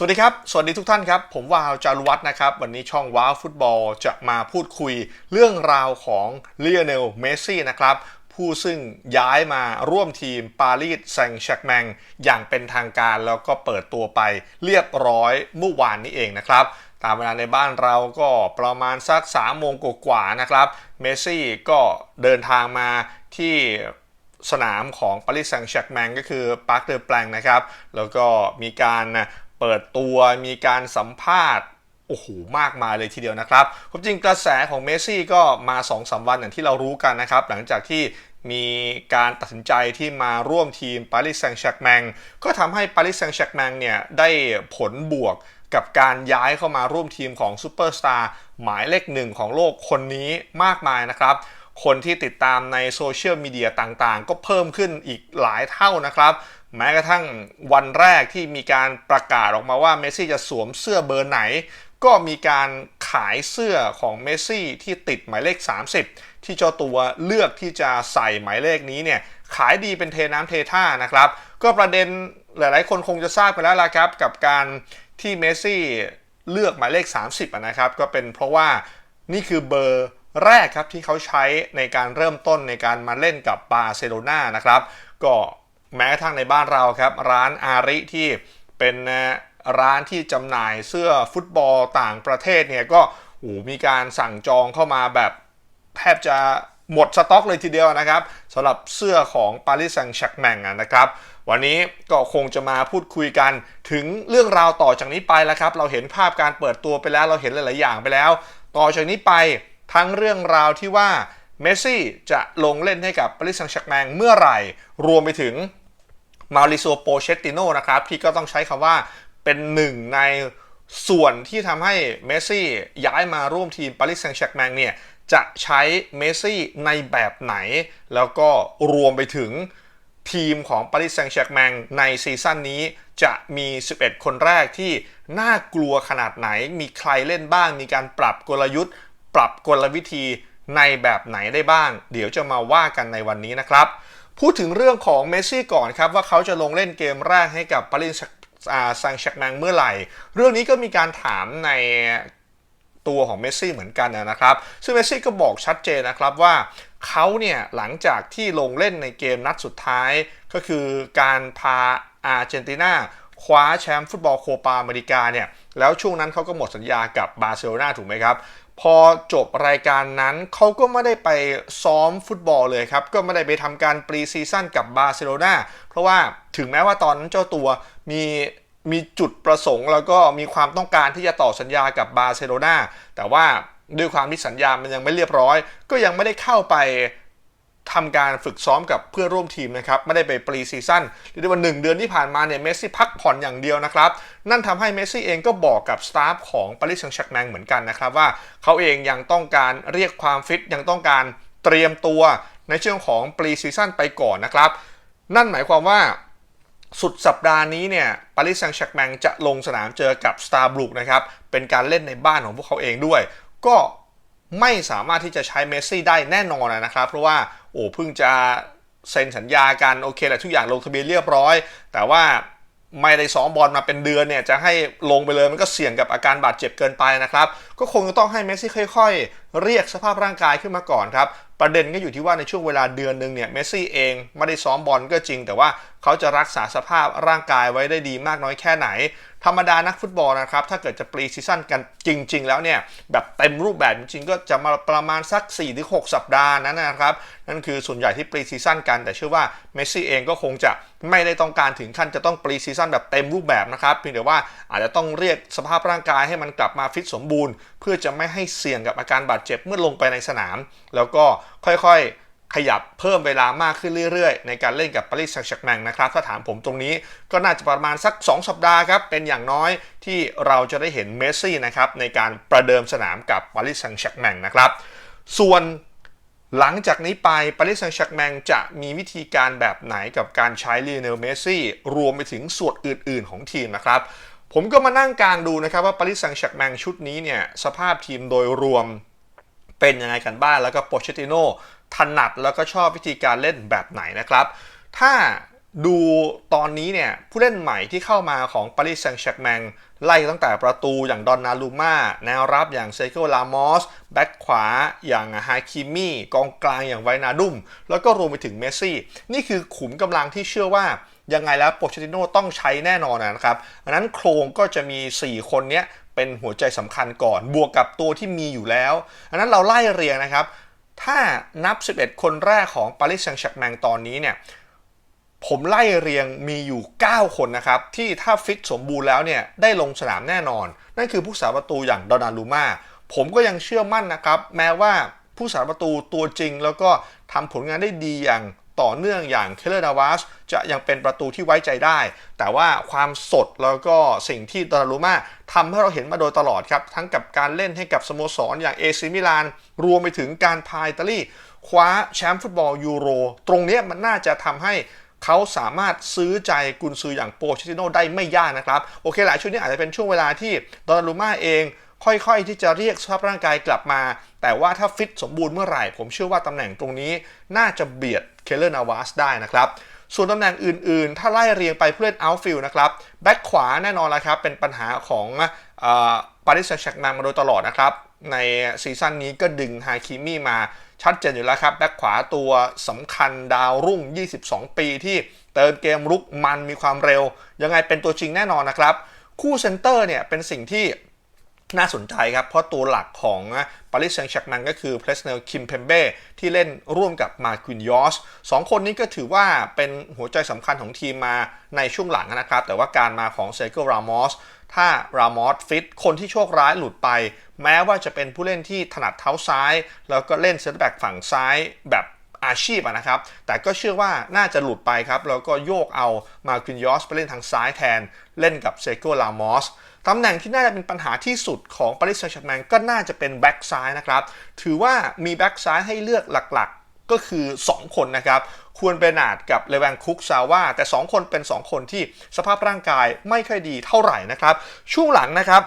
สวัสดีครับ สวัสดีทุกท่านครับ ผมวาวจารุวัฒน์นะครับ วันนี้ช่องว้าวฟุตบอลจะมาพูดคุยเรื่องราวของเลียเนล เมสซี่นะครับ ผู้ซึ่งย้ายมาร่วมทีมปารีสแซงต์แชร์กแมงอย่างเป็นทางการแล้วก็เปิดตัวไปเรียบร้อยเมื่อวานนี้เองนะครับ ตามเวลาในบ้านเราก็ประมาณสัก3โมงกว่าๆนะครับ เมสซี่ก็เดินทางมาที่สนามของปารีสแซงต์แชร์กแมงก็คือปาร์คเดอแปลงนะครับ แล้วก็มีการ เปิดตัวมีการสัมภาษณ์โอ้โหมากมายเลยทีเดียวนะครับความจริงกระแสของเมสซี่ก็มา2อสวันอย่างที่เรารู้กันนะครับ หลังจากที่มีการตัดสินใจที่มาร่วมทีมปารีสแซงต์แชร์กแมงก็ทำให้ปารีสแซงต์แชร์กแมงเนี่ยได้ผลบวกกับการย้ายเข้ามาร่วมทีมของซูเปอร์สตาร์หมายเลขหนึ่งของโลกคนนี้มากมายนะครับ คนที่ติดตามในโซเชียลมีเดียต่างๆ ก็เพิ่มขึ้นอีกหลายเท่านะครับ แม้กระทั่งวันแรกที่มีการประกาศออกมาว่าเมสซี่จะสวมเสื้อเบอร์ไหน ก็มีการขายเสื้อของเมสซี่ที่ติดหมายเลข 30 ที่เจ้าตัวเลือกที่จะใส่หมายเลขนี้เนี่ยขายดีเป็นเทน้ำเทท่านะครับ ก็ประเด็นหลายๆ คนคงจะทราบไปแล้วละครับกับการที่เมสซี่เลือกหมายเลข 30นะครับก็เป็นเพราะว่านี่คือเบอร์แรกครับที่เขาใช้ในการเริ่มต้นในการมาเล่นกับบาร์เซโลนานะครับก็ แม้กระทั่งในบ้านเราครับ ร้านอาริที่เป็นร้านที่จำหน่ายเสื้อฟุตบอลต่างประเทศเนี่ยก็โอ้มีการสั่งจองเข้ามาแบบแทบจะหมดสต็อกเลยทีเดียวนะครับสำหรับเสื้อของปารีสแซงต์แชร์กแมงนะครับ วันนี้ก็คงจะมาพูดคุยกันถึงเรื่องราวต่อจากนี้ไปแล้วครับ เราเห็นภาพการเปิดตัวไปแล้วเราเห็นหลาย ๆ อย่างไปแล้ว ต่อจากนี้ไปทั้งเรื่องราวที่ว่าเมสซี่จะลงเล่นให้กับปารีสแซงต์แชร์กแมงเมื่อไหร่ รวมไปถึง มาริโซโปเชตติโนนะครับที่ก็ต้องใช้คำว่าเป็นหนึ่งในส่วนที่ทำให้เมสซี่ย้ายมาร่วมทีมปารีสแซงต์แชร์แมงเนี่ยจะใช้เมสซี่ในแบบไหน แล้วก็รวมไปถึงทีมของปารีสแซงต์แชร์แมงในซีซั่นนี้จะมี 11 คนแรกที่น่ากลัวขนาดไหน มีใครเล่นบ้าง มีการปรับกลยุทธ์ ปรับกลวิธีในแบบไหนได้บ้าง เดี๋ยวจะมาว่ากันในวันนี้นะครับ พูดถึงเรื่องของเมสซี่ก่อนครับว่าเขาจะลงเล่นเกมแรกให้กับปารีสแซงต์แชร์กแมงเมื่อไหร่ เรื่องนี้ก็มีการถามในตัวของเมสซี่เหมือนกันนะครับ ซึ่งเมสซี่ก็บอกชัดเจนนะครับว่าเขาเนี่ยหลังจากที่ลงเล่นในเกมนัดสุดท้าย ก็คือการพาอาร์เจนตินาคว้าแชมป์ฟุตบอลโคปาอเมริกาเนี่ยแล้วช่วงนั้นเขาก็หมดสัญญากับบาร์เซโลนาถูกไหมครับ พอจบรายการนั้นเขาก็ไม่ได้ไปซ้อมฟุตบอลเลยครับ ก็ไม่ได้ไปทำการปรีซีซั่นกับบาร์เซโลนาเพราะว่าถึงแม้ว่าตอนนั้นเจ้าตัวมีมีจุดประสงค์แล้วก็มีความต้องการที่จะต่อสัญญากับบาร์เซโลนาแต่ว่าด้วยความที่สัญญามันยังไม่เรียบร้อย ก็ยังไม่ได้เข้าไป ทำการฝึกซ้อมกับเพื่อนร่วมทีมนะครับไม่ได้ไปปรีซีซั่นเรียกว่าหนึ่งเดือนที่ผ่านมาเนี่ยเมสซี่พักผ่อนอย่างเดียวนะครับ นั่นทำให้เมสซี่เองก็บอกกับสตาฟของปารีสแซงต์แชร์กแมงเหมือนกันนะครับว่าเขาเองยังต้องการเรียกความฟิตยังต้องการเตรียมตัวในช่วงของปรีซีซั่นไปก่อนนะครับ นั่นหมายความว่าสุดสัปดาห์นี้เนี่ยปารีสแซงต์แชร์กแมงจะลงสนามเจอกับสตาร์บลูกนะครับเป็นการเล่นในบ้านของพวกเขาเองด้วย ก็ ไม่สามารถที่จะใช้เมสซี่ได้แน่นอนนะครับ เพราะว่าโอ้เพิ่งจะเซ็นสัญญากันโอเคแหละทุกอย่างลงทะเบียนเรียบร้อย แต่ว่าไม่ได้ซ้อมบอลมาเป็นเดือนเนี่ยจะให้ลงไปเลยมันก็เสี่ยงกับอาการบาดเจ็บเกินไปนะครับ ก็คงจะต้องให้เมสซี่ค่อย ๆเรียกสภาพร่างกายขึ้นมาก่อนครับ ประเด็นก็อยู่ที่ว่าในช่วงเวลาเดือนหนึ่งเนี่ยเมสซี่เองไม่ได้ซ้อมบอลก็จริง แต่ว่าเขาจะรักษาสภาพร่างกายไว้ได้ดีมากน้อยแค่ไหน ธรรมดานักฟุตบอลนะครับ ถ้าเกิดจะปรีซีซั่นกันจริง ๆ แล้วเนี่ย แบบเต็มรูปแบบจริงๆ ก็จะมาประมาณสัก 4-6 สัปดาห์นั้นนะครับ นั่นคือส่วนใหญ่ที่ปรีซีซั่นกันแต่เชื่อว่าเมสซี่เองก็คงจะไม่ได้ต้องการถึงขั้นจะต้องปรีซีซั่นแบบเต็มรูปแบบนะครับเพียงแต่ว่าอาจจะต้องเรียกสภาพร่างกายให้มันกลับมาฟิตสมบูรณ์ เพื่อจะไม่ให้เสี่ยงกับอาการบาดเจ็บเมื่อลงไปในสนาม แล้วก็ค่อยๆ ขยับเพิ่มเวลามากขึ้นเรื่อยๆ ในการเล่นกับปารีสแซงต์แชร์แมงนะครับ ถ้าถามผมตรงนี้ก็น่าจะประมาณสัก 2 สัปดาห์ครับ เป็นอย่างน้อยที่เราจะได้เห็นเมสซี่นะครับในการประเดิมสนามกับปารีสแซงต์แชร์แมงนะครับ ส่วนหลังจากนี้ไปปารีสแซงต์แชร์แมงจะมีวิธีการแบบไหนกับการใช้ลีเนลเมสซี่รวมไปถึงส่วนอื่นๆ ของทีมนะครับผมก็มานั่งกลางดูนะครับว่าปารีสแซงต์แชร์แมงชุดนี้เนี่ยสภาพทีมโดยรวม เป็นยังไงกันบ้าง แล้วก็โปเชติโนถนัดแล้วก็ชอบวิธีการเล่นแบบไหนนะครับ ถ้าดูตอนนี้เนี่ย ผู้เล่นใหม่ที่เข้ามาของปารีสแซงต์แชร์แมงไล่ตั้งแต่ประตูอย่างดอนนารูมาแนวรับอย่างเซโกลามอส แบ็กขวาอย่างฮาคิมี่กองกลางอย่างไวนาดุม แล้วก็รวมไปถึงเมสซี่ นี่คือขุมกำลังที่เชื่อว่ายังไงแล้วโปเชติโน่ต้องใช้แน่นอนนะครับอันนั้นโครงก็จะมี 4 คนนี้ เป็นหัวใจสำคัญก่อน บวกกับตัวที่มีอยู่แล้วอันนั้นเราไล่เรียงนะครับ ถ้านับ 11 คนแรกของปารีสแซงต์แชร์แมงตอนนี้เนี่ยผมไล่เรียงมีอยู่ 9 คนนะครับ ที่ถ้าฟิตสมบูรณ์แล้วเนี่ยได้ลงสนามแน่นอน นั่นคือผู้สาประตูอย่างดอนารูมาผมก็ยังเชื่อมั่นนะครับ แม้ว่าผู้สาประตูตัวจริงแล้วก็ทำผลงานได้ดีอย่าง ต่อเนื่องอย่างเคเลอร์ดาวาสจะยังเป็นประตูที่ไว้ใจได้ แต่ว่าความสดแล้วก็สิ่งที่ดอนารูมาทำให้เราเห็นมาโดยตลอดครับ ทั้งกับการเล่นให้กับสโมสรอย่างเอซิมิลาน รวมไปถึงการพายอิตาลีคว้าแชมป์ฟุตบอลยูโร ตรงนี้มันน่าจะทำให้เขาสามารถซื้อใจกุนซืออย่างโปเชติโนได้ไม่ยากนะครับ โอเคหลายช่วงนี้อาจจะเป็นช่วงเวลาที่ดอนารูมาเอง ค่อยๆ ที่จะเรียกสภาพร่างกายกลับมา แต่ว่าถ้าฟิตสมบูรณ์เมื่อไหร่ ผมเชื่อว่าตำแหน่งตรงนี้น่าจะเบียดเคเลอร์นาวาสได้นะครับส่วนตำแหน่งอื่นๆ ถ้าไล่เรียงไปผู้เล่นเอาท์ฟิลด์นะครับแบ็คขวาแน่นอนแล้วครับ เป็นปัญหาของปาริสแชร์แมงมาโดยตลอดนะครับ ในซีซั่นนี้ก็ดึงฮาคิมี่มาชัดเจนอยู่แล้วครับ แบ็คขวาตัวสำคัญดาวรุ่ง 22 ปีที่เติมเกมรุกมันมีความเร็ว ยังไงเป็นตัวจริงแน่นอนนะครับ คู่เซนเตอร์เนี่ยเป็นสิ่งที่ น่าสนใจครับ เพราะตัวหลักของปารีสแซงต์แชร์แมงก็คือเพลสเนลคิมเพมเบ้ที่เล่นร่วมกับมาคินยอสสองคนนี้ก็ถือว่าเป็นหัวใจสำคัญของทีมมาในช่วงหลังนะครับ แต่ว่าการมาของเซเกิลรามอสถ้ารามอสฟิต คนที่โชคร้ายหลุดไป แม้ว่าจะเป็นผู้เล่นที่ถนัดเท้าซ้าย แล้วก็เล่นเซนเตอร์แบ็กฝั่งซ้ายแบบ อาชีพนะครับ แต่ก็เชื่อว่าน่าจะหลุดไปครับ แล้วก็โยกเอามาคินยอสไปเล่นทางซ้ายแทน เล่นกับเซโกลามอสตำแหน่งที่น่าจะเป็นปัญหาที่สุดของปารีสแซงต์แชร์แมงก็น่าจะเป็นแบ็กซ้ายนะครับ ถือว่ามีแบ็กซ้ายให้เลือกหลักๆ ก็คือ 2 คนนะครับควรเบนาดกับเลแวนคุกซาว่า แต่ 2 คนเป็น 2 คนที่สภาพร่างกายไม่ค่อยดีเท่าไหร่นะครับ ช่วงหลังนะครับ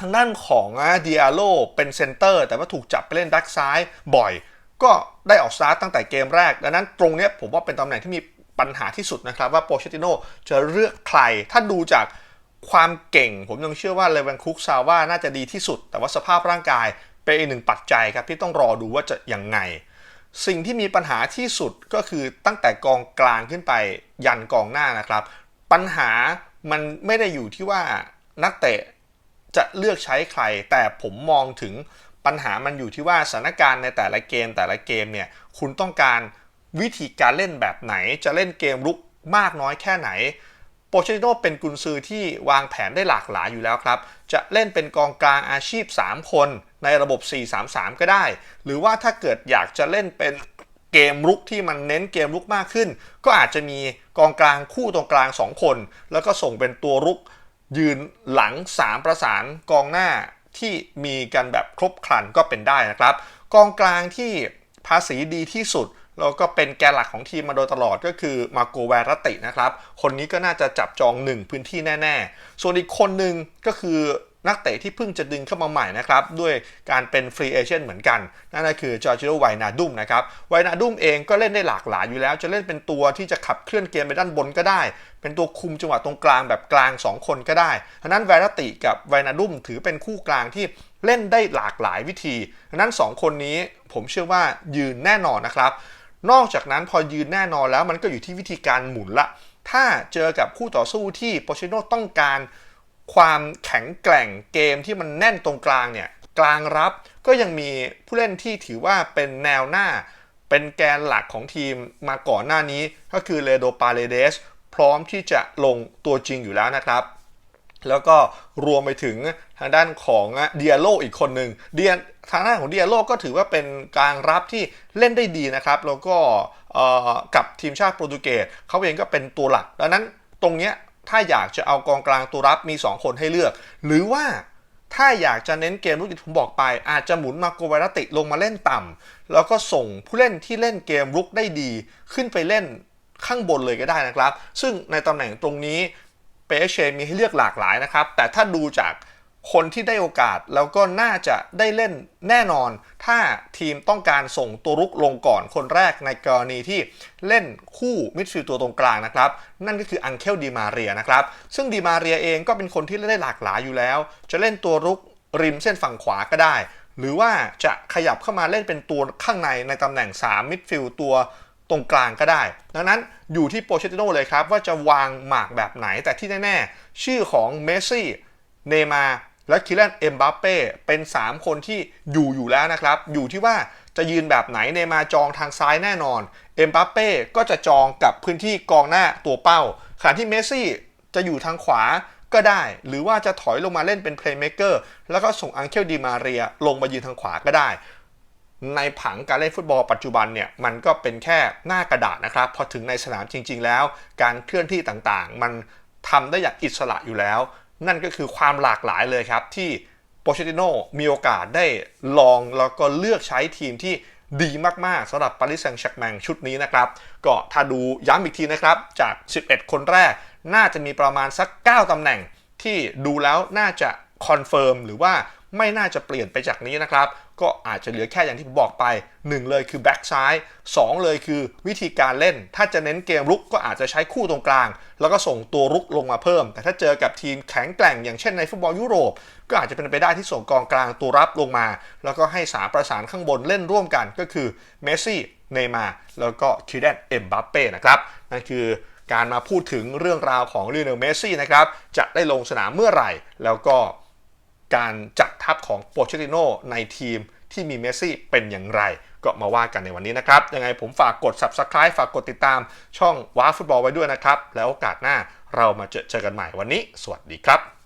ทางด้านของเดิอาโลเป็นเซนเตอร์ แต่ว่าถูกจับไปเล่นแบ็กซ้ายบ่อย ก็ได้ออกสตาร์ตตั้งแต่เกมแรก ดังนั้นตรงนี้ผมว่าเป็นตำแหน่งที่มีปัญหาที่สุดนะครับ ว่าโปเชติโนจะเลือกใคร ถ้าดูจากความเก่ง ผมยังเชื่อว่าเลวันคุกซาว่าน่าจะดีที่สุด แต่ว่าสภาพร่างกายเป็นอีกหนึ่งปัจจัยครับที่ต้องรอดูว่าจะยังไง สิ่งที่มีปัญหาที่สุดก็คือตั้งแต่กองกลางขึ้นไปยันกองหน้านะครับ ปัญหามันไม่ได้อยู่ที่ว่านักเตะจะเลือกใช้ใคร แต่ผมมองถึง ปัญหามันอยู่ที่ว่าสถานการณ์ในแต่ละเกมแต่ละเกมเนี่ยคุณต้องการวิธีการเล่นแบบไหน จะเล่นเกมรุกมากน้อยแค่ไหนโปเชติโนเป็นกุนซือที่วางแผนได้หลากหลายอยู่แล้วครับ จะเล่นเป็นกองกลางอาชีพ 3 คนในระบบ 4-3-3 ก็ได้ หรือว่าถ้าเกิดอยากจะเล่นเป็นเกมรุกที่มันเน้นเกมรุกมากขึ้น ก็อาจจะมีกองกลางคู่ตรงกลาง 2 คน แล้วก็ส่งเป็นตัวรุกยืนหลัง 3 ประสานกองหน้า ที่มีกันแบบครบครันก็เป็นได้นะครับ กองกลางที่ภาษีดีที่สุดแล้วก็เป็นแกนหลักของทีมมาโดยตลอดก็คือมาโกแวรตินะครับ คนนี้ก็น่าจะจับจองหนึ่งพื้นที่แน่ ๆ ส่วนอีกคนหนึ่งก็คือ นักเตะที่เพิ่งจะดึงเข้ามาใหม่นะครับด้วยการเป็นฟรีเอเจนต์เหมือนกัน นั่นก็คือจอร์จิโอไวนาดุมนะครับไวนาดุมเองก็เล่นได้หลากหลายอยู่แล้ว จะเล่นเป็นตัวที่จะขับเคลื่อนเกมไปด้านบนก็ได้ เป็นตัวคุมจังหวะตรงกลางแบบกลาง 2 คนก็ได้ฉะนั้นแวรติกับไวนาดุมถือเป็นคู่กลางที่เล่นได้หลากหลายวิธีฉะนั้น 2 คนนี้ผมเชื่อว่ายืนแน่นอนนะครับนอกจากนั้นพอยืนแน่นอนแล้วมันก็อยู่ที่วิธีการหมุนละถ้าเจอกับคู่ต่อสู้ที่โปเชโนต้องการ ความแข็งแกร่งเกมที่มันแน่นตรงกลางเนี่ยกลางรับก็ยังมีผู้เล่นที่ถือว่าเป็นแนวหน้า เป็นแกนหลักของทีมมาก่อนหน้านี้ก็คือเลโดปาเลเดสพร้อมที่จะลงตัวจริงอยู่แล้วนะครับแล้วก็รวมไปถึงทางด้านของเดียโลอีกคนหนึ่งเดียทางด้านของเดียโลก็ถือว่าเป็นกลางรับที่เล่นได้ดีนะครับ แล้วก็กับทีมชาติโปรตุเกสเขาเองก็เป็นตัวหลัก ดังนั้นตรงนี้ ถ้าอยากจะเอากองกลางตัวรับมี 2 คนให้เลือก หรือว่าถ้าอยากจะเน้นเกมลุกที่ผมบอกไป อาจจะหมุนมาโกวารติลงมาเล่นต่ำแล้วก็ส่งผู้เล่นที่เล่นเกมลุกได้ดี ขึ้นไปเล่นข้างบนเลยก็ได้นะครับ ซึ่งในตำแหน่งตรงนี้เปเชมีให้เลือกหลากหลายนะครับ แต่ถ้าดูจาก คนที่ได้โอกาสแล้วก็น่าจะได้เล่นแน่นอน ถ้าทีมต้องการส่งตัวรุกลงก่อนคนแรกในกรณีที่เล่นคู่มิดฟิลด์ตัวตรงกลางนะครับ นั่นก็คืออังเคลดีมาเรียนะครับ ซึ่งดีมาเรียเองก็เป็นคนที่เล่นได้หลากหลายอยู่แล้ว จะเล่นตัวรุกริมเส้นฝั่งขวาก็ได้ หรือว่าจะขยับเข้ามาเล่นเป็นตัวข้างในในตำแหน่ง 3 มิดฟิลด์ตัวตรงกลางก็ได้ ดังนั้นอยู่ที่โปเชติโนเลยครับว่าจะวางหมากแบบไหนแต่ที่แน่ๆชื่อของเมสซี่เนมา และคิเลนเอ็มบัปเป้เป็น 3 คนที่อยู่อยู่แล้วนะครับ อยู่ที่ว่าจะยืนแบบไหนเนมาจองทางซ้ายแน่นอน เอ็มบัปเป้ก็จะจองกับพื้นที่กองหน้าตัวเป้าขณะที่เมสซี่จะอยู่ทางขวาก็ได้ หรือว่าจะถอยลงมาเล่นเป็นเพลย์เม k เกอร์แล้วก็ส่งอังเคลดีมาเรียลงมายืนทางขวาก็ได้ ในผังการเล่นฟุตบอลปัจจุบันเนี่ยมันก็เป็นแค่หน้ากระดาษนะครับ พอถึงในสนามจริง ๆ แล้ว การเคลื่อนที่ต่างๆ มันทำได้อย่างอิสระอยู่แล้ว นั่นก็คือความหลากหลายเลยครับ ที่โปเชติโนมีโอกาสได้ลองแล้วก็เลือกใช้ทีมที่ดีมาก ๆสำหรับปารีสแซงต์แชร์กแมงชุดนี้นะครับ ก็ถ้าดูย้ำอีกทีนะครับ จาก 11 คนแรก น่าจะมีประมาณสัก 9ตำแหน่งที่ดูแล้วน่าจะคอนเฟิร์มหรือว่า ไม่น่าจะเปลี่ยนไปจากนี้นะครับ ก็อาจจะเหลือแค่อย่างที่ผมบอกไป 1 เลยคือแบ็กซ้าย 2 เลยคือวิธีการเล่น ถ้าจะเน้นเกมรุกก็อาจจะใช้คู่ตรงกลาง แล้วก็ส่งตัวรุกลงมาเพิ่ม แต่ถ้าเจอกับทีมแข็งแกร่งอย่างเช่นในฟุตบอลยุโรป ก็อาจจะเป็นไปได้ที่ส่งกองกลางตัวรับลงมา แล้วก็ให้สามประสานข้างบนเล่นร่วมกันก็คือเมสซี่เนย์มาร์แล้วก็คิวแดนเอ็มบัปเป้นะครับนั่นคือการมาพูดถึงเรื่องราวของลีโอเนลเมสซี่นะครับจะได้ลงสนามเมื่อไหร่ แล้วก็ การจัดทัพของโปเชติโนในทีมที่มีเมสซี่เป็นอย่างไร ก็มาว่ากันในวันนี้นะครับ ยังไงผมฝากกด Subscribe ฝากกดติดตามช่องว้าฟุตบอลไว้ด้วยนะครับ แล้วโอกาสหน้าเรามาเจอเจอกันใหม่วันนี้ สวัสดีครับ